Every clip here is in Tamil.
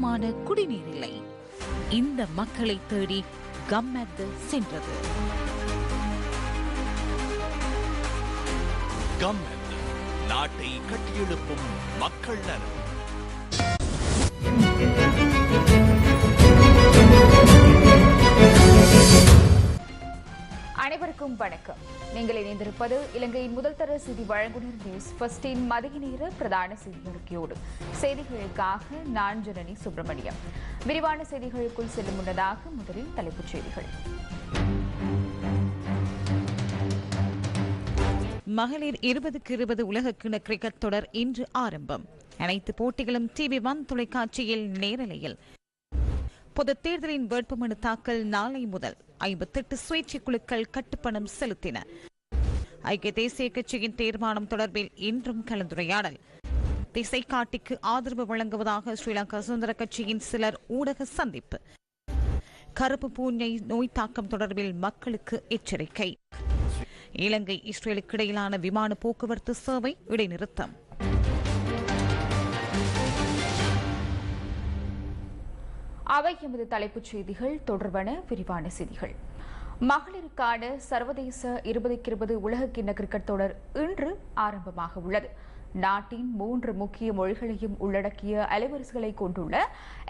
சுத்தமான குடிநீர் இல்லை. இந்த மக்களை தேடி கம்மெத்து சென்றது. நாட்டை கட்டியெழுப்பும் மக்கள் நலன். அனைவருக்கும் வணக்கம். நீங்கள் இணைந்திருப்பது இலங்கையின் முதல் தர செய்தி வழங்குனர் நியூஸ் ஃபர்ஸ்டின் மதிய நேர பிரதான செய்தி அறிக்கையோடு செய்திகளுக்காக நான் ஜனனி சுப்பிரமணியம். விரிவான செய்திகளுக்குள் செல்லும் முன்னதாக முதலில் தலைப்புச் செய்திகள். மகளிர் இருபதுக்கு இருபது உலகக்கிண கிரிக்கெட் தொடர் இன்று ஆரம்பம். அனைத்து போட்டிகளும் டிவி ஒன் தொலைக்காட்சியில் நேரலையில். பொதுத் தேர்தலின் வேட்புமனு தாக்கல் நாளை முதல். ஐம்பத்தெட்டு சுயேட்சை குழுக்கள் கட்டுப்பணம் செலுத்தின. ஐக்கிய தேசிய கட்சியின் தீர்மானம் தொடர்பில் இன்றும் கலந்துரையாடல். திசை காட்டிக்கு ஆதரவு வழங்குவதாக ஸ்ரீலங்கா சுதந்திர கட்சியின் சிலர் ஊடக சந்திப்பு. கருப்பு பூஞ்சை நோய் தாக்கம் தொடர்பில் மக்களுக்கு எச்சரிக்கை. இலங்கை இஸ்ரேலுக்கு இடையிலான விமான போக்குவரத்து சேவை இடைநிறுத்தம். அவை எமது தலைப்புச் செய்திகள். தொடர்பான விரிவான செய்திகள். மகளிருக்கான சர்வதேச இருபதுக்கு இருபது உலகக்கிண்ண கிரிக்கெட் தொடர் இன்று ஆரம்பமாக உள்ளது. நாட்டின் மூன்று முக்கிய மொழிகளையும் உள்ளடக்கிய அலைவரிசைகளை கொண்டுள்ள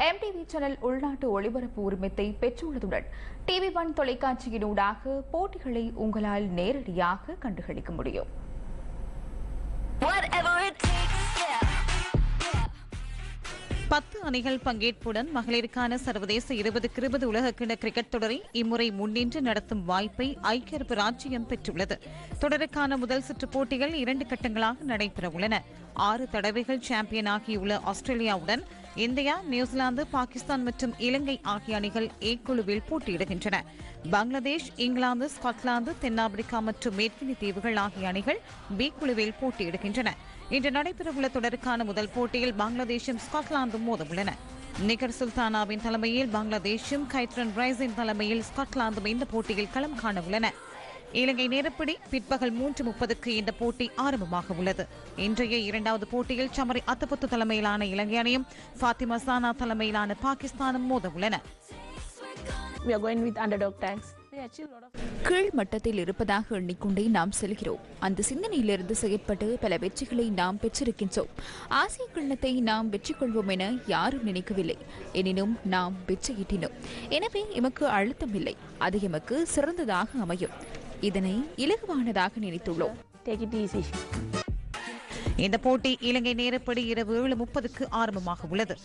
எம்டிவி சேனல் உள்நாட்டு ஒளிபரப்பு உரிமத்தை பெற்றுள்ளதுடன் டிவி ஒன் தொலைக்காட்சியினூடாக போட்டிகளை உங்களால் நேரடியாக கண்டுகளிக்க முடியும். Whatever it takes, yeah. பத்து அணிகள் பங்கேற்புடன் மகளிருக்கான சர்வதேச இருபதுக்கு இருபது உலகக்கிண கிரிக்கெட் தொடரை இம்முறை முன்னின்று நடத்தும் வாய்ப்பை ஐக்கிய அரபு ராஜ்யம் பெற்றுள்ளது. தொடருக்கான முதல் சுற்று போட்டிகள் இரண்டு கட்டங்களாக நடைபெறவுள்ளன ஆறு தடவைகள் சாம்பியன் ஆகியுள்ள ஆஸ்திரேலியாவுடன் இந்தியா நியூசிலாந்து பாகிஸ்தான் மற்றும் இலங்கை ஆகிய அணிகள் ஏ குழுவில் போட்டியிடுகின்றன. பங்களாதேஷ் இங்கிலாந்து ஸ்காட்லாந்து தென்னாப்பிரிக்கா மற்றும் மேற்கினி தீவுகள் ஆகிய அணிகள் பி குழுவில் போட்டியிடுகின்றன. இன்று நடைபெறவுள்ள தொடருக்கான முதல் போட்டியில் பங்களாதேஷும் ஸ்காட்லாந்தும் மோதவுள்ளன. நிகர் சுல்தானாவின் தலைமையில் பங்களாதேஷும் கைட்ரன் ரைஸின் தலைமையில் ஸ்காட்லாந்தும் இந்த போட்டியில் களம் காண உள்ளன இலங்கை நேரப்படி பிற்பகல் மூன்று முப்பதுக்கு இந்த போட்டி ஆரம்பமாக உள்ளது. இன்றைய இரண்டாவது போட்டியில் சமரி அத்தபுத்து தலைமையிலான இலங்கை அணியும் ஃபாத்திமா சானா தலைமையிலான பாகிஸ்தானும் மோத உள்ளன கீழ் மட்டத்தில் இருப்பதாக எண்ணிக்கொண்டே நாம் செல்கிறோம். அந்த சிந்தனையிலிருந்து செயற்பட்டு பல வெற்றிகளை நாம் பெற்றிருக்கின்றோம். ஆசிய கிண்ணத்தை நாம் வெற்றி கொள்வோம் என யாரும் நினைக்கவில்லை. எனினும் நாம் வெற்றியிட்டினோம். எனவே எமக்கு அழுத்தம் இல்லை. அது எமக்கு சிறந்ததாக அமையும். இதனை இலகுவானதாக நினைத்துள்ளோம். Take it easy. இந்த போட்டி இலங்கை நேரப்படி இரவு ஏழு முப்பதுக்கு ஆரம்பமாக உள்ளது.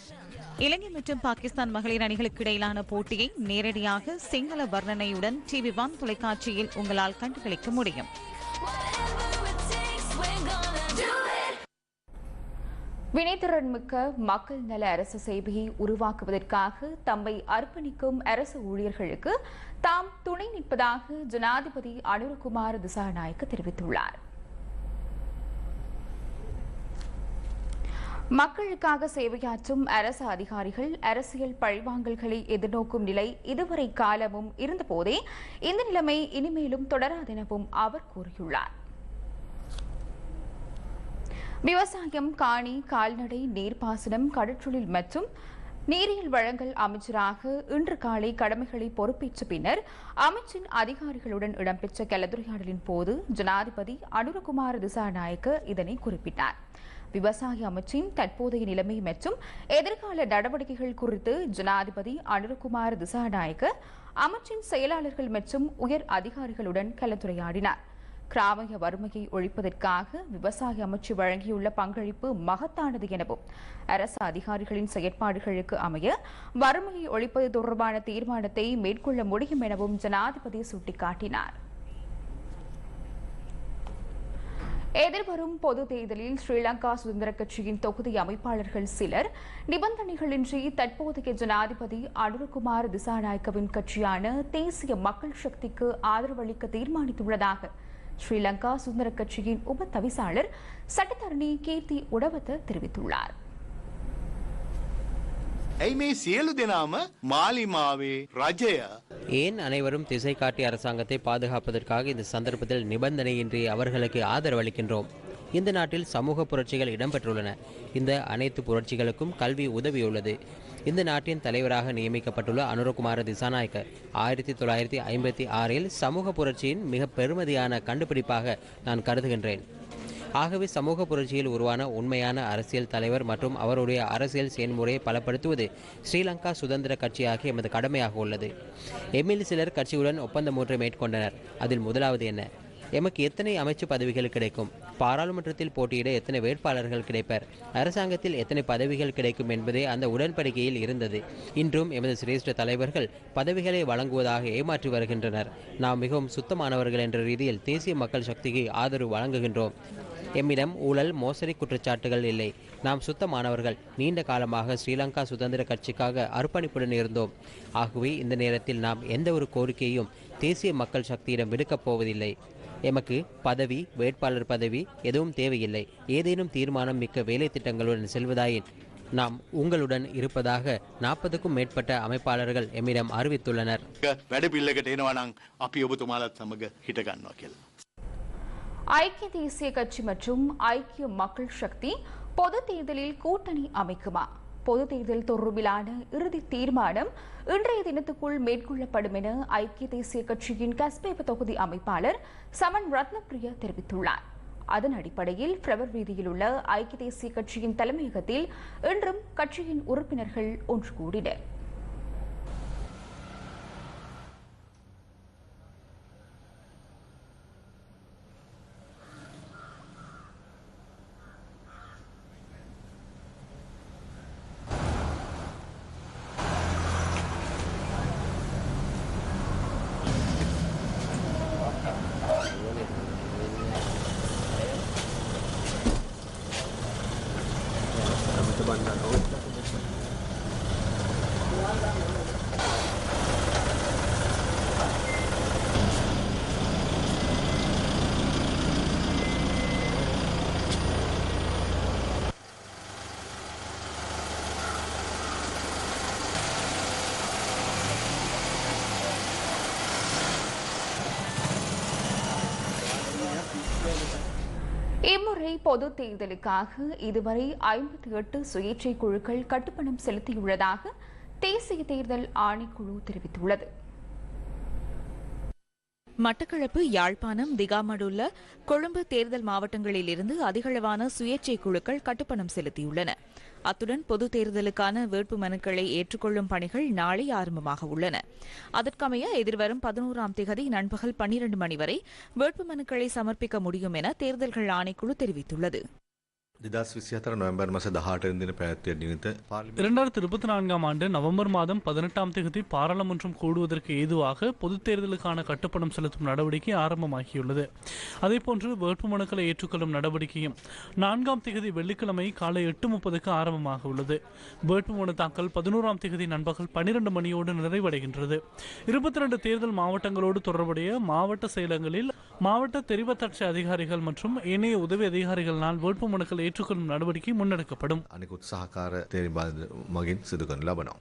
இலங்கை மற்றும் பாகிஸ்தான் மகளிர் அணிகளுக்கு இடையிலான போட்டியை நேரடியாக சிங்கள வர்ணனையுடன் டிவி ஒன் தொலைக்காட்சியில் உங்களால் கண்டுகளிக்க முடியும். வினைத்திறன் மிக்க மக்கள் நல அரசு சேவையை உருவாக்குவதற்காக தம்மை அர்ப்பணிக்கும் அரசு ஊழியர்களுக்கு தாம் துணை நிற்பதாக ஜனாதிபதி அனுரகுமார் திசாநாயக்க தெரிவித்துள்ளார். மக்களுக்காக சேவையாற்றும் அரசு அதிகாரிகள் அரசியல் பழிவாங்கல்களை எதிர்நோக்கும் நிலை இதுவரை காலமும் இருந்தபோதே இந்த நிலைமை இனிமேலும் தொடராதெனவும் அவர் கூறியுள்ளார். விவசாயம் காணி கால்நடை நீர்ப்பாசனம் கடற்றொழில் மற்றும் நீரியல் வழங்கல் அமைச்சராக இன்று காலை கடமைகளை பொறுப்பேற்ற பின்னர் அமைச்சின் அதிகாரிகளுடன் இடம்பெற்ற கலந்துரையாடலின் போது ஜனாதிபதி அனுரகுமார் திசாநாயக்க இதனை குறிப்பிட்டார். விவசாய அமைச்சின் தற்போதைய நிலைமை மற்றும் எதிர்கால நடவடிக்கைகள் குறித்து ஜனாதிபதி அனுரகுமார் திசாநாயக்க அமைச்சின் செயலாளர்கள் மற்றும் உயர் அதிகாரிகளுடன் கலந்துரையாடினார். கிராமிய வறுமையை ஒழிப்பதற்காக விவசாய அமைச்சு வழங்கியுள்ள பங்களிப்பு மகத்தானது எனவும் அரசு அதிகாரிகளின் செயற்பாடுகளுக்கு அமைய வறுமையை ஒழிப்பது தொடர்பான தீர்மானத்தை மேற்கொள்ள முடியும் எனவும் ஜனாதிபதி சுட்டிக்காட்டினார். எதிர்வரும் பொது தேர்தலில் ஸ்ரீலங்கா சுதந்திர கட்சியின் தொகுதி அமைப்பாளர்கள் சிலர் நிபந்தனைகளின்றி தற்போதைய ஜனாதிபதி அனுரகுமார் திசாநாயக்கவின் கட்சியான தேசிய மக்கள் சக்திக்கு ஆதரவளிக்க தீர்மானித்துள்ளதாக ஸ்ரீலங்கா சுதந்திர கட்சியின் உப தவிசாளர் சட்டத்தரணி கீர்த்தி உடவத்த தெரிவித்துள்ளார். ඇයි මේ සියලු දෙනාම මාලිමාවේ රජය ஏன் அனைவரும் திசை காட்டி அரசாங்கத்தை பாதுகாப்பதற்காக இந்த சந்தர்ப்பத்தில் நிபந்தனையின்றி அவர்களுக்கு ஆதரவளிக்கின்றோம் இந்த நாட்டில் சமூக புரட்சிகள் இடம்பெற்றுள்ளன இந்த அனைத்து புரட்சிகளுக்கும் கல்வி உதவியுள்ளது இந்த நாட்டின் தலைவராக நியமிக்கப்பட்டுள்ள அனுரகுமார திசாநாயக்க ஆயிரத்தி தொள்ளாயிரத்தி ஐம்பத்தி ஆறில் சமூக புரட்சியின் மிக பெருமதியான கண்டுபிடிப்பாக நான் கருதுகின்றேன் ஆகவே சமூக புரட்சியில் உருவான உண்மையான அரசியல் தலைவர் மற்றும் அவருடைய அரசியல் செயல்முறையை பலப்படுத்துவது ஸ்ரீலங்கா சுதந்திர கட்சியாகிய எமது கடமையாக உள்ளது. எம்எல்ஏ சிலர் கட்சியுடன் ஒப்பந்தம் ஒன்றை மேற்கொண்டனர். அதில் முதலாவது என்ன? எமக்கு எத்தனை அமைச்சு பதவிகள் கிடைக்கும்? பாராளுமன்றத்தில் போட்டியிட எத்தனை வேட்பாளர்கள் கிடைப்பர்? அரசாங்கத்தில் எத்தனை பதவிகள் கிடைக்கும் என்பதே அந்த உடன்படிக்கையில் இருந்தது. இன்றும் எமது சிரேஷ்ட தலைவர்கள் பதவிகளை வழங்குவதாக ஏமாற்றி வருகின்றனர். நாம் மிகவும் சுத்தமானவர்கள் என்ற ரீதியில் தேசிய மக்கள் சக்திக்கு ஆதரவு வழங்குகின்றோம். எம்மிடம் ஊழல் மோசடி குற்றச்சாட்டுகள் இல்லை. நாம் சுத்தமானவர்கள். நீண்ட காலமாக ஸ்ரீலங்கா சுதந்திர கட்சிக்காக அர்ப்பணிப்புடன் இருந்தோம். ஆகவே இந்த நேரத்தில் நாம் எந்த ஒரு கோரிக்கையும் தேசிய மக்கள் சக்தியிடம் விடுக்கப் போவதில்லை. எமக்கு பதவி வேட்பாளர் பதவி எதுவும் தேவையில்லை. ஏதேனும் தீர்மானம் மிக்க வேலை திட்டங்களுடன் செல்வதாயின் நாம் உங்களுடன் இருப்பதாக நாற்பதுக்கும் மேற்பட்ட அமைப்பாளர்கள் எம்மிடம் அறிவித்துள்ளனர். ஐக்கிய தேசிய கட்சி மற்றும் ஐக்கிய மக்கள் சக்தி பொது தேர்தலில் கூட்டணி அமைக்குமா? பொது தேர்தல் தொடர்பிலான இறுதி தீர்மானம் இன்றைய தினத்துக்குள் மேற்கொள்ளப்படும் என ஐக்கிய தேசிய கட்சியின் கஸ்பேப தொகுதி அமைப்பாளர் சமன் ரத்னப்பிரியா தெரிவித்துள்ளார். அதன் அடிப்படையில் பிரவர் வீதியில் உள்ள ஐக்கிய தேசிய கட்சியின் தலைமையகத்தில் இன்றும் கட்சியின் உறுப்பினர்கள் ஒன்று கூடினர் இம்முறை பொது தேர்தலுக்காக இதுவரை ஐம்பத்தி எட்டு சுயேட்சை குழுக்கள் கட்டுப்பணம் செலுத்தியுள்ளதாக தேசிய தேர்தல் ஆணைக்குழு தெரிவித்துள்ளது. மட்டக்களப்பு யாழ்ப்பாணம் திகாமடுள்ள கொழும்பு தேர்தல் மாவட்டங்களில் இருந்து அதிகளவான சுயேட்சை குழுக்கள் கட்டுப்பணம் செலுத்தியுள்ளன. அத்துடன் பொது தேர்தலுக்கான வேட்பு மனுக்களை ஏற்றுக்கொள்ளும் பணிகள் நாளை ஆரம்பமாக உள்ளன. அதற்கமைய எதிர்வரும் பதினோராம் திகதி நண்பகல் பன்னிரண்டு மணி வரை வேட்பு மனுக்களை சமர்ப்பிக்க முடியும் என தேர்தல்கள் ஆணைக்குழு தெரிவித்துள்ளது. நவம்பர் மாசம் தின இரண்டாயிரத்தி இருபத்தி நான்காம் ஆண்டு நவம்பர் மாதம் பதினெட்டாம் தேதி பாராளுமன்றம் கூடுவதற்கு ஏதுவாக பொதுத் தேர்தலுக்கான கட்டுப்பணம் செலுத்தும் நடவடிக்கை ஆரம்பமாகியுள்ளது. அதேபோன்று வேட்புமனுக்களை ஏற்றுக்கொள்ளும் நடவடிக்கையும் நான்காம் தேதி வெள்ளிக்கிழமை காலை எட்டு முப்பதுக்கு ஆரம்பமாக உள்ளது வேட்புமனு தாக்கல் பதினோராம் தேதி நண்பகல் பன்னிரண்டு மணியோடு நிறைவடைகின்றது. இருபத்தி ரெண்டு தேர்தல் மாவட்டங்களோடு தொடர்புடைய மாவட்ட செயலங்களில் மாவட்ட தெரிவத்தாட்சி அதிகாரிகள் மற்றும் இணைய உதவி அதிகாரிகளால் வேட்புமனுக்களை ஏற்றுக்கொள்ளும் நடவடிக்கை முன்னெடுக்கப்படும் අනිකුත් සහකාර තේරි බාධ මගින් සිදු කරන ලබනවා.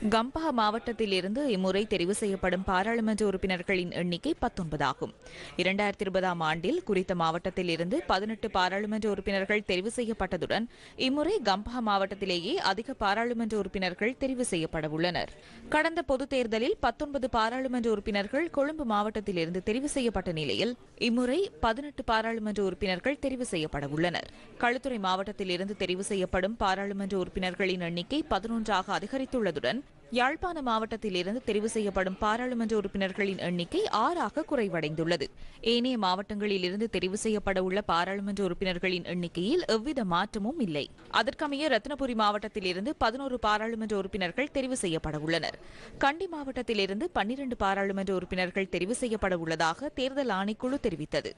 கம்பஹா மாவட்டத்தில் இருந்து இம்முறை தெரிவு செய்யப்படும் பாராளுமன்ற உறுப்பினர்களின் எண்ணிக்கை பத்தொன்பதாகும் இரண்டாயிரத்தி இருபதாம் ஆண்டில் குறித்த மாவட்டத்தில் இருந்து பதினெட்டு பாராளுமன்ற உறுப்பினர்கள் தெரிவு செய்யப்பட்டதுடன் இம்முறை கம்பஹா மாவட்டத்திலேயே அதிக பாராளுமன்ற உறுப்பினர்கள் தெரிவு செய்யப்பட உள்ளனர் கடந்த பொதுத் தேர்தலில் பத்தொன்பது பாராளுமன்ற உறுப்பினர்கள் கொழும்பு மாவட்டத்திலிருந்து தெரிவு செய்யப்பட்ட நிலையில் இம்முறை பதினெட்டு பாராளுமன்ற உறுப்பினர்கள் தெரிவு செய்யப்பட உள்ளனர் களுத்துறை மாவட்டத்திலிருந்து தெரிவு செய்யப்படும் பாராளுமன்ற உறுப்பினர்களின் எண்ணிக்கை பதினொன்றாக அதிகரித்துள்ளதுடன் யாழ்ப்பாண மாவட்டத்தில் இருந்து தெரிவு செய்யப்படும் பாராளுமன்ற உறுப்பினர்களின் எண்ணிக்கை ஆறாக குறைவடைந்துள்ளது. ஏனைய மாவட்டங்களில் இருந்து தெரிவு செய்யப்பட உள்ள பாராளுமன்ற உறுப்பினர்களின் எண்ணிக்கையில் எவ்வித மாற்றமும் இல்லை. அதற்கமைய ரத்னபுரி மாவட்டத்தில் இருந்து பதினோரு பாராளுமன்ற உறுப்பினர்கள் தெரிவு செய்யப்பட உள்ளனர். கண்டி மாவட்டத்தில் இருந்து பன்னிரண்டு பாராளுமன்ற உறுப்பினர்கள் தெரிவு செய்யப்பட உள்ளதாக தேர்தல் ஆணைக்குழு தெரிவித்தது.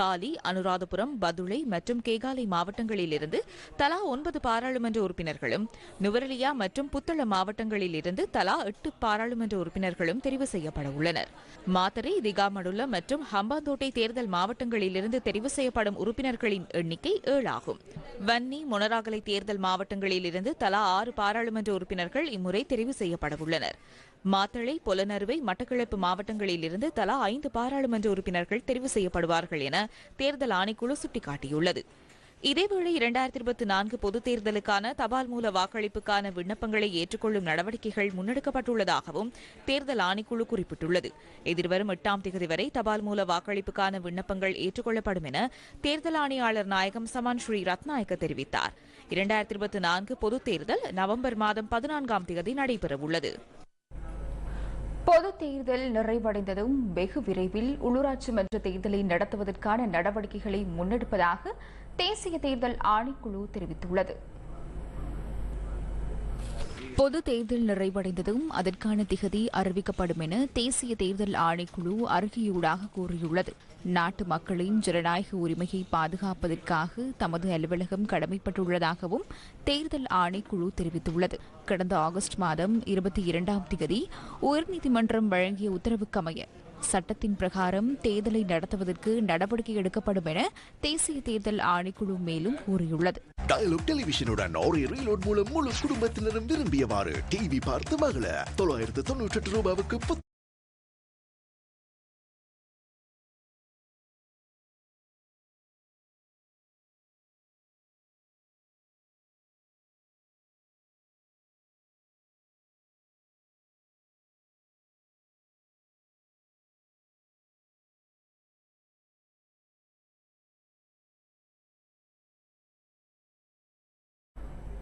காலி அனுராதபுரம் பதுளை மற்றும் கேகாலை மாவட்டங்களிலிருந்து தலா ஒன்பது பாராளுமன்ற உறுப்பினர்களும் நுவரலியா மற்றும் புத்தள மாவட்டங்களில் இருந்து இருந்து தலா எட்டு பாராளுமன்ற உறுப்பினர்களும் தெரிவு செய்யப்பட உள்ளனர். மாத்தரை திகாமடுல்ல மற்றும் ஹம்பாந்தோட்டை தேர்தல் மாவட்டங்களிலிருந்து தெரிவு செய்யப்படும் உறுப்பினர்களின் எண்ணிக்கை ஏழாகும். வன்னி மொனராகலை தேர்தல் மாவட்டங்களிலிருந்து தலா ஆறு பாராளுமன்ற உறுப்பினர்கள் இம்முறை தெரிவு செய்யப்பட உள்ளனர். மாத்தளை பொலனறுவை மட்டக்களப்பு மாவட்டங்களிலிருந்து தலா ஐந்து பாராளுமன்ற உறுப்பினர்கள் தெரிவு செய்யப்படுவார்கள் என தேர்தல் ஆணைக்குழு சுட்டிக்காட்டியுள்ளது. இதேவேளை இரண்டாயிரத்தி இருபத்தி நான்கு பொதுத் தேர்தலுக்கான தபால் மூல வாக்களிப்புக்கான விண்ணப்பங்களை ஏற்றுக்கொள்ளும் நடவடிக்கைகள் முன்னெடுக்கப்பட்டுள்ளதாகவும் தேர்தல் ஆணைக்குழு குறிப்பிட்டுள்ளது. எதிர்வரும் எட்டாம் தேதி வரை தபால் மூல வாக்களிப்புக்கான விண்ணப்பங்கள் ஏற்றுக்கொள்ளப்படும் என தேர்தல் ஆணையாளர் நாயகம் சமான் ஸ்ரீ ரத்நாயக்க தெரிவித்தார். இரண்டாயிரத்தி இருபத்தி நான்கு பொதுத் தேர்தல் நவம்பர் மாதம் பதினான்காம் தேதி நடைபெறவுள்ளது. பொது தேர்தல் நிறைவடைந்ததும் வெகு விரைவில் உள்ளூராட்சி மன்ற தேர்தலை நடத்துவதற்கான நடவடிக்கைகளை முன்னெடுப்பதாக தேசிய தேர்தல் ஆணைக்குழு தெரிவித்துள்ளது. பொது தேர்தல் நிறைவடைந்ததும் அதற்கான திகதி அறிவிக்கப்படும் என தேசிய தேர்தல் ஆணைக்குழு அறிக்கையூடாக கூறியுள்ளது. நாட்டு மக்களின் ஜனநாயக உரிமையை பாதுகாப்பதற்காக தமது அலுவலகம் கடமைப்பட்டுள்ளதாகவும் தேர்தல் ஆணைக்குழு தெரிவித்துள்ளது. கடந்த ஆகஸ்ட் மாதம் இருபத்தி இரண்டாம் திகதி உயர்நீதிமன்றம் வழங்கிய உத்தரவுக்கமைய சட்டத்தின் பிரகாரம் தேர்தலை நடத்துவதற்கு நடவடிக்கை எடுக்கப்படும் என தேசிய தேர்தல் ஆணைக்குழு மேலும் கூறியுள்ளது. டயலாக் டெலிவிஷனுடன் ஒரே ரீலோட் மூலம் முழு குடும்பத்தினரும் விரும்பியவாறு டிவி பார்த்து மகள தொள்ளாயிரத்து தொன்னூற்றி எட்டு ரூபாவுக்கு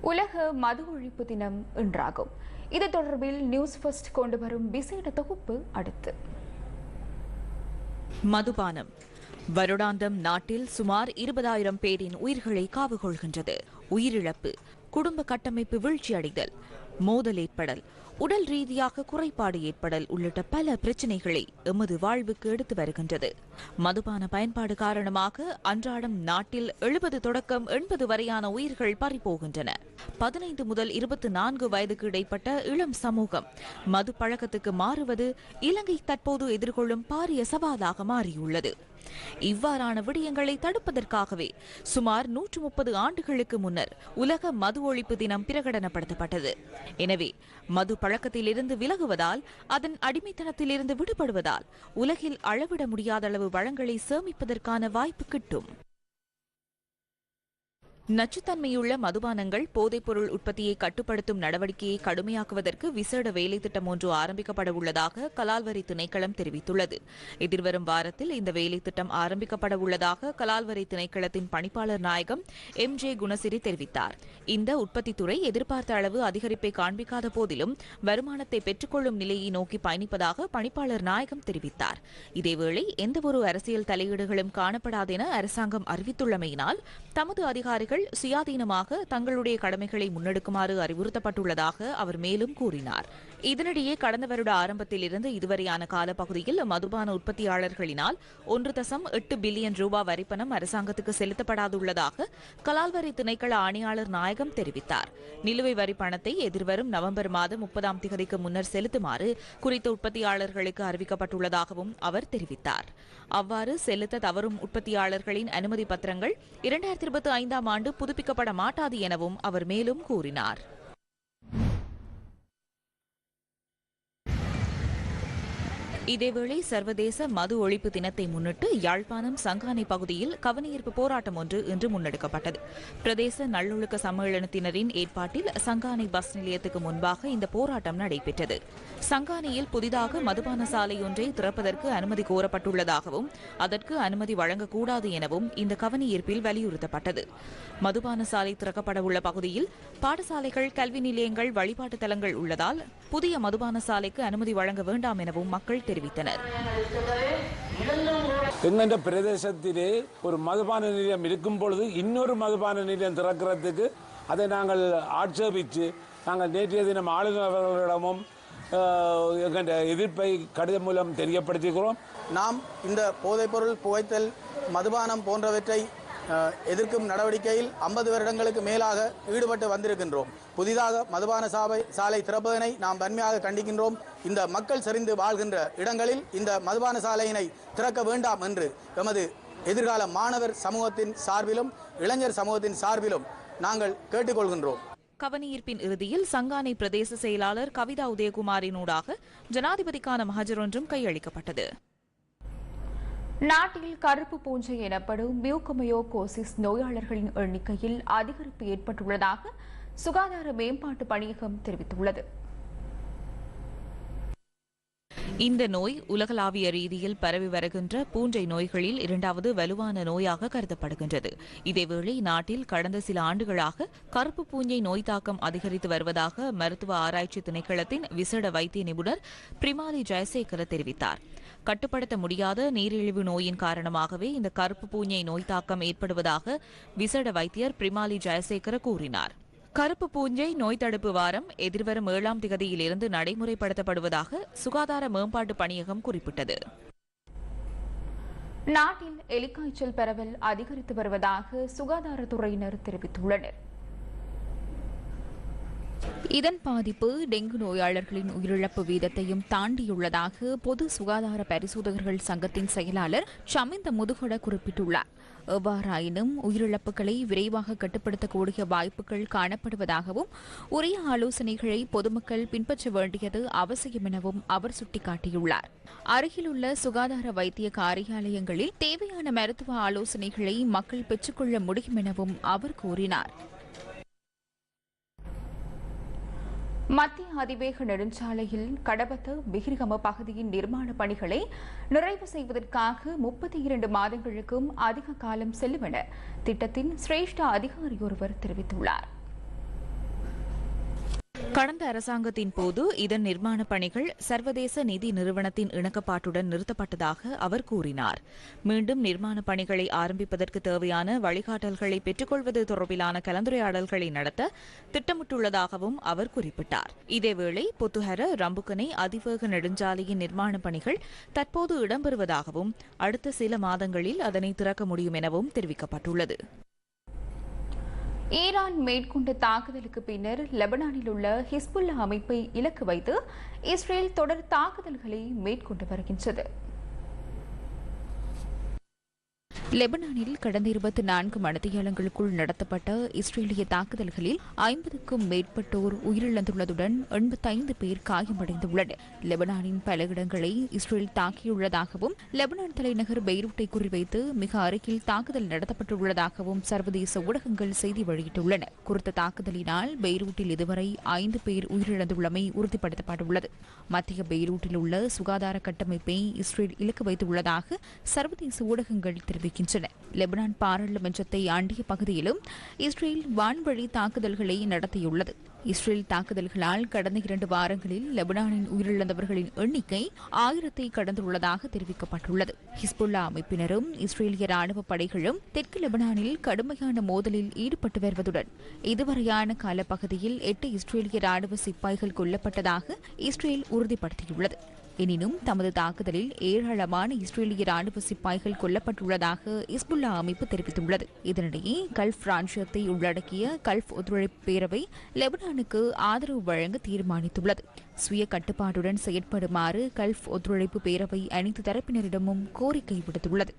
உலக மது ஒழிப்பு தினம் இன்றாகும். இது தொடர்பில் நியூஸ் ஃபர்ஸ்ட் கொண்டு வரும் விசேட தொகுப்பு அடுத்து. மதுபானம். வருடாந்தம் நாட்டில் சுமார் இருபதாயிரம் பேரின் உயிர்களை காவு கொள்கின்றது. உயிரிழப்பு. குடும்ப கட்டமைப்பு வீழ்ச்சியடைதல் மோதல் ஏற்படல் உடல் ரீதியாக குறைபாடு ஏற்படல் உள்ளிட்ட பல பிரச்சினைகளை எமது வாழ்வுக்கு எடுத்து வருகின்றது. மதுபான பயன்பாடு காரணமாக அன்றாடம் நாட்டில் எழுபது தொடக்கம் எண்பது வரையான உயிர்கள் பறிபோகின்றன. பதினைந்து முதல் இருபத்தி நான்கு வயதுக்கு இடைப்பட்ட இளம் சமூகம் மது பழக்கத்துக்கு மாறுவது இலங்கை தற்போது எதிர்கொள்ளும் பாரிய சவாலாக மாறியுள்ளது. இவ்வாறான விடயங்களை தடுப்பதற்காகவே சுமார் நூற்று முப்பது ஆண்டுகளுக்கு முன்னர் உலக மது ஒழிப்பு தினம் பிரகடனப்படுத்தப்பட்டது. எனவே மது பழக்கத்திலிருந்து விலகுவதால் அதன் அடிமைத்தனத்திலிருந்து விடுபடுவதால் உலகில் அளவிட முடியாத அளவு வளங்களை சேமிப்பதற்கான வாய்ப்பு கிட்டும். நச்சுத்தன்மையுள்ள மதுபானங்கள் போதைப்பொருள் உற்பத்தியை கட்டுப்படுத்தும் நடவடிக்கையை கடுமையாக்குவதற்கு விசேட வேலைத்திட்டம் ஒன்று ஆரம்பிக்கப்பட உள்ளதாக கலால்வரி திணைக்களம் தெரிவித்துள்ளது. எதிர்வரும் வாரத்தில் இந்த வேலைத்திட்டம் ஆரம்பிக்கப்பட உள்ளதாக கலால்வரி திணைக்களத்தின் பணிப்பாளர் நாயகம் எம். ஜே. குணசிரி தெரிவித்தார். இந்த உற்பத்தித்துறை எதிர்பார்த்த அளவு அதிகரிப்பை காண்பிக்காத போதிலும் வருமானத்தை பெற்றுக்கொள்ளும் நிலையை நோக்கி பயணிப்பதாக பணிப்பாளர் நாயகம் தெரிவித்தார். இதேவேளை எந்தவொரு அரசியல் தலையீடுகளும் காணப்படாதென அரசாங்கம் அறிவித்துள்ளமையினால் தமது அதிகாரிகள் சுயாதீனமாக தங்களுடைய கடமைகளை முன்னெடுக்குமாறு அறிவுறுத்தப்பட்டுள்ளதாக அவர் மேலும் கூறினார். இதனிடையே கடந்த வருட ஆரம்பத்திலிருந்து இதுவரையான காலப்பகுதியில் மதுபான உற்பத்தியாளர்களினால் ஒன்று தசம் எட்டு பில்லியன் ரூபாய் வரிப்பணம் அரசாங்கத்துக்கு செலுத்தப்படாதுள்ளதாக கலால்வரி திணைக்கள ஆணையாளர் நாயகம் தெரிவித்தார். நிலுவை வரி பணத்தை எதிர்வரும் நவம்பர் மாதம் முப்பதாம் திகதிக்கு முன்னர் செலுத்துமாறு குறித்த உற்பத்தியாளர்களுக்கு அறிவிக்கப்பட்டுள்ளதாகவும் அவர் தெரிவித்தார். அவ்வாறு செலுத்த தவறும் உற்பத்தியாளர்களின் அனுமதி பத்திரங்கள் இரண்டாயிரத்தி இருபத்தி ஐந்தாம் ஆண்டு புதுப்பிக்கப்பட மாட்டாது எனவும் அவர் மேலும் கூறினார். இதேவேளை சர்வதேச மது ஒழிப்பு தினத்தை முன்னிட்டு யாழ்ப்பாணம் சங்கானை பகுதியில் கவனஈர்ப்பு போராட்டம் ஒன்று இன்று முன்னெடுக்கப்பட்டது. பிரதேச நல்லொழுக்க சம்மேளனத்தினரின் ஏற்பாட்டில் சங்கானை பஸ் நிலையத்துக்கு முன்பாக இந்த போராட்டம் நடைபெற்றது. சங்கானையில் புதிதாக மதுபான சாலை ஒன்றை திறப்பதற்கு அனுமதி கோரப்பட்டுள்ளதாகவும் அதற்கு அனுமதி வழங்கக்கூடாது எனவும் இந்த கவனஈர்ப்பில் வலியுறுத்தப்பட்டது. மதுபான சாலை திறக்கப்பட உள்ள பகுதியில் பாடசாலைகள் கல்வி நிலையங்கள் வழிபாட்டு தலங்கள் உள்ளதால் புதிய மதுபான சாலைக்கு அனுமதி வழங்க வேண்டாம் எனவும் மக்கள் தெரிவித்தனர். எங்கென்ற பிரதேசத்திலே ஒரு மதுபான நிலையம் இருக்கும் பொழுது இன்னொரு மதுபான நிலையம் திறக்கிறதுக்கு அதை நாங்கள் ஆட்சேபித்து நாங்கள் நேற்றைய தினம் ஆளுநர் அவர்களிடமும் எங்கள் எதிர்ப்பை கடிதம் மூலம் தெரியப்படுத்திக்கிறோம் நாம் இந்த போதைப்பொருள் புகைத்தல் மதுபானம் போன்றவற்றை எதிர்க்கும் நடவடிக்கையில் ஐம்பது வருடங்களுக்கு மேலாக ஈடுபட்டு வந்திருக்கின்றோம். புதிதாக மதுபான சாவை சாலை திறப்பதனை நாம் வன்மையாக கண்டிக்கின்றோம். இந்த மக்கள் செறிந்து வாழ்கின்ற இடங்களில் இந்த மதுபான சாலையினை திறக்க வேண்டாம் என்று எமது எதிர்கால மாணவர் சமூகத்தின் சார்பிலும் இளைஞர் சமூகத்தின் சார்பிலும் நாங்கள் கேட்டுக்கொள்கின்றோம். கவனியீர்ப்பின் இறுதியில் சங்கானை பிரதேச செயலாளர் கவிதா உதயகுமாரினூடாக ஜனாதிபதிக்கான மகஜர் ஒன்றும் கையளிக்கப்பட்டது. நாட்டில் கருப்பு பூஞ்சை எனப்படும் மியூகமயோகோசிஸ் நோயாளர்களின் எண்ணிக்கையில் அதிகரிப்பு ஏற்பட்டுள்ளதாக சுகாதார மேம்பாட்டு பணியகம் தெரிவித்துள்ளது. இந்த நோய் உலகளாவிய ரீதியில் பரவி வருகின்ற பூஞ்சை நோய்களில் இரண்டாவது வலுவான நோயாக கருதப்படுகின்றது. இதேவேளை நாட்டில் கடந்த சில ஆண்டுகளாக கருப்பு பூஞ்சை நோய் தாக்கம் அதிகரித்து வருவதாக மருத்துவ ஆராய்ச்சி திணைக்களத்தின் விசேட வைத்திய நிபுணர் பிரிமாலி ஜெயசேகர தெரிவித்தார். கட்டுப்படுத்த முடியாத நீரிழிவு நோயின் காரணமாகவே இந்த கருப்பு பூஞ்சை நோய் தாக்கம் ஏற்படுவதாக விசேட வைத்தியர் பிரிமாலி ஜெயசேகர கூறினார். கருப்பு பூஞ்சை நோய் தடுப்பு வாரம் எதிர்வரும் ஏழாம் திகதியிலிருந்து நடைமுறைப்படுத்தப்படுவதாக சுகாதார மேம்பாட்டு பணியகம் குறிப்பிட்டது. நாட்டில் எலிக்காய்ச்சல் பரவல் அதிகரித்து வருவதாக சுகாதாரத்துறையினர் தெரிவித்துள்ளனர். இதன் பாதிப்பு டெங்கு நோயாளர்களின் உயிரிழப்பு வீதத்தையும் தாண்டியுள்ளதாக பொது சுகாதார பரிசோதகர்கள் சங்கத்தின் செயலாளர் ஷமிந்த முதுகொட குறிப்பிட்டுள்ளார். எவ்வாறாயினும் உயிரிழப்புகளை விரைவாக கட்டுப்படுத்தக்கூடிய வாய்ப்புகள் காணப்படுவதாகவும் உரிய ஆலோசனைகளை பொதுமக்கள் பின்பற்ற வேண்டியது அவசியம் எனவும் அவர் சுட்டிக்காட்டியுள்ளார். அருகிலுள்ள சுகாதார வைத்திய காரியாலயங்களில் தேவையான மருத்துவ ஆலோசனைகளை மக்கள் பெற்றுக்கொள்ள முடியும் எனவும் அவர் கூறினார். மத்திய அதிவேக நெடுஞ்சாலையில் கடபத்த பிகிரிகம பகுதியின் நிர்மாண பணிகளை நிறைவு செய்வதற்காக முப்பத்தி இரண்டு மாதங்களுக்கும் அதிக காலம் செல்லும் என திட்டத்தின் சிரேஷ்ட அதிகாரி ஒருவர் தெரிவித்துள்ளார். கடந்த அரசாங்கத்தின் போது இதன் நிர்மாண பணிகள் சர்வதேச நிதி நிறுவனத்தின் இணக்கப்பாட்டுடன் நிறுத்தப்பட்டதாக அவர் கூறினார். மீண்டும் நிர்மாண பணிகளை ஆரம்பிப்பதற்கு தேவையான வழிகாட்டல்களை பெற்றுக்கொள்வது தொடர்பிலான கலந்துரையாடல்களை நடத்த திட்டமிட்டுள்ளதாகவும் அவர் குறிப்பிட்டார். இதேவேளை பொத்துஹர ரம்புக்கனை அதிவேக நெடுஞ்சாலையின் நிர்மாண பணிகள் தற்போது இடம்பெறுவதாகவும் அடுத்த சில மாதங்களில் அதனை திறக்க முடியும் எனவும் தெரிவிக்கப்பட்டுள்ளது. ஈரான் மேற்கொண்ட தாக்குதலுக்கு பின்னர் லெபனானில் உள்ள ஹிஸ்புல்லா அமைப்பை இலக்கு வைத்து இஸ்ரேல் தொடர் தாக்குதல்களை மேற்கொண்டு வருகின்றது. லெபனானில் கடந்த இருபத்தி நான்கு மணித்தியாலங்களுக்குள் நடத்தப்பட்ட இஸ்ரேலிய தாக்குதல்களில் ஐம்பதுக்கும் மேற்பட்டோர் உயிரிழந்துள்ளதுடன் எண்பத்தைந்து பேர் காயமடைந்துள்ளனர். லெபனானின் பல இடங்களை இஸ்ரேல் தாக்கியுள்ளதாகவும் லெபனான் தலைநகர் பெய்ரூட்டை குறிவைத்து மிக அருகில் தாக்குதல் நடத்தப்பட்டுள்ளதாகவும் சர்வதேச ஊடகங்கள் செய்தி வெளியிட்டுள்ளன. குறித்த தாக்குதலினால் பெய்ரூட்டில் இதுவரை ஐந்து பேர் உயிரிழந்துள்ளமை உறுதிப்படுத்தப்பட்டுள்ளது. மத்திய பெய்ரூட்டில் உள்ள சுகாதார கட்டமைப்பை இஸ்ரேல் இலக்கு வைத்துள்ளதாக சர்வதேச ஊடகங்கள் வருகின்றன லெபனான் பாராளுமன்றத்தை ஆண்டிய பகுதியிலும் இஸ்ரேல் வான்வழி தாக்குதல்களை நடத்தியுள்ளது. இஸ்ரேல் தாக்குதல்களால் கடந்த இரண்டு வாரங்களில் லெபனானின் உயிரிழந்தவர்களின் எண்ணிக்கை ஆயிரத்தை கடந்துள்ளதாக தெரிவிக்கப்பட்டுள்ளது. ஹிஸ்புல்லா அமைப்பினரும் இஸ்ரேலிய ராணுவ படைகளும் தெற்கு லெபனானில் கடுமையான மோதலில் ஈடுபட்டு வருவதுடன் இதுவரையான காலப்பகுதியில் எட்டு இஸ்ரேலிய ராணுவ சிப்பாய்கள் கொல்லப்பட்டதாக இஸ்ரேல் உறுதிப்படுத்தியுள்ளது. எனினும் தமது தாக்குதலில் ஏராளமான இஸ்ரேலிய ராணுவ சிப்பாய்கள் கொல்லப்பட்டுள்ளதாக இஸ்புல்லா அமைப்பு தெரிவித்துள்ளது. இதனிடையே கல்ஃப் ராஜ்யத்தை உள்ளடக்கிய கல்ஃப் ஒத்துழைப்பு பேரவை லெபனானுக்கு ஆதரவு வழங்க தீர்மானித்துள்ளது. சுய கட்டுப்பாட்டுடன் செயற்படுமாறு கல்ஃப் ஒத்துழைப்பு பேரவை அனைத்து தரப்பினரிடமும் கோரிக்கை விடுத்துள்ளது.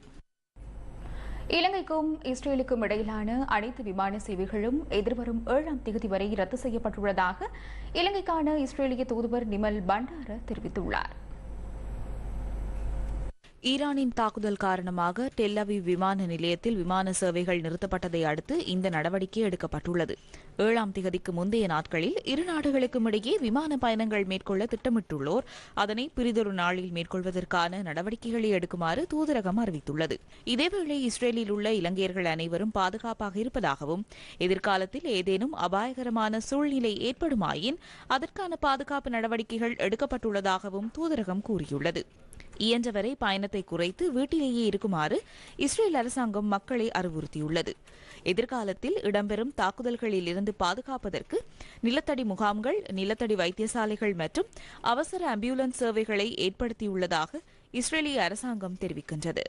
இலங்கைக்கும் இஸ்ரேலுக்கும் இடையிலான அனைத்து விமான சேவைகளும் எதிர்வரும் ஏழாம் தேதி வரை ரத்து செய்யப்பட்டுள்ளதாக இலங்கைக்கான இஸ்ரேலிய தூதுவர் நிமல் பண்டார தெரிவித்துள்ளார். ஈரானின் தாக்குதல் காரணமாக டெல்லவி விமான நிலையத்தில் விமான சேவைகள் நிறுத்தப்பட்டதை அடுத்து இந்த நடவடிக்கை எடுக்கப்பட்டுள்ளது. ஏழாம் திகதிக்கு முந்தைய நாட்களில் இரு நாடுகளுக்கும் இடையே விமான பயணங்கள் மேற்கொள்ள திட்டமிட்டுள்ளோர். அதனை பிரிதொரு நாளில் மேற்கொள்வதற்கான நடவடிக்கைகளை எடுக்குமாறு தூதரகம் அறிவித்துள்ளது. இதேவேளை இஸ்ரேலில் உள்ள இலங்கையர்கள் அனைவரும் பாதுகாப்பாக இருப்பதாகவும் எதிர்காலத்தில் ஏதேனும் அபாயகரமான சூழ்நிலை ஏற்படுமாயின் அதற்கான பாதுகாப்பு நடவடிக்கைகள் எடுக்கப்பட்டுள்ளதாகவும் தூதரகம் கூறியுள்ளது. இயன்றவரை பயணத்தை குறைத்து வீட்டிலேயே இருக்குமாறு இஸ்ரேல் அரசாங்கம் மக்களை அறிவுறுத்தியுள்ளது. எதிர்காலத்தில் இடம்பெறும் தாக்குதல்களில் இருந்து பாதுகாப்பதற்கு நிலத்தடி முகாம்கள் நிலத்தடி வைத்தியசாலைகள் மற்றும் அவசர ஆம்புலன்ஸ் சேவைகளை ஏற்படுத்தியுள்ளதாக இஸ்ரேலிய அரசாங்கம் தெரிவிக்கின்றது.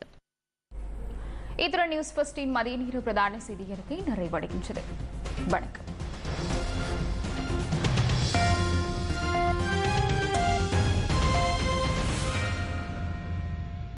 இத்துடன் நியூஸ் ஃபர்ஸ்டின் மதிய நேர பிரதான செய்தி அறிக்கை நிறைவடைகின்றது. வணக்கம்.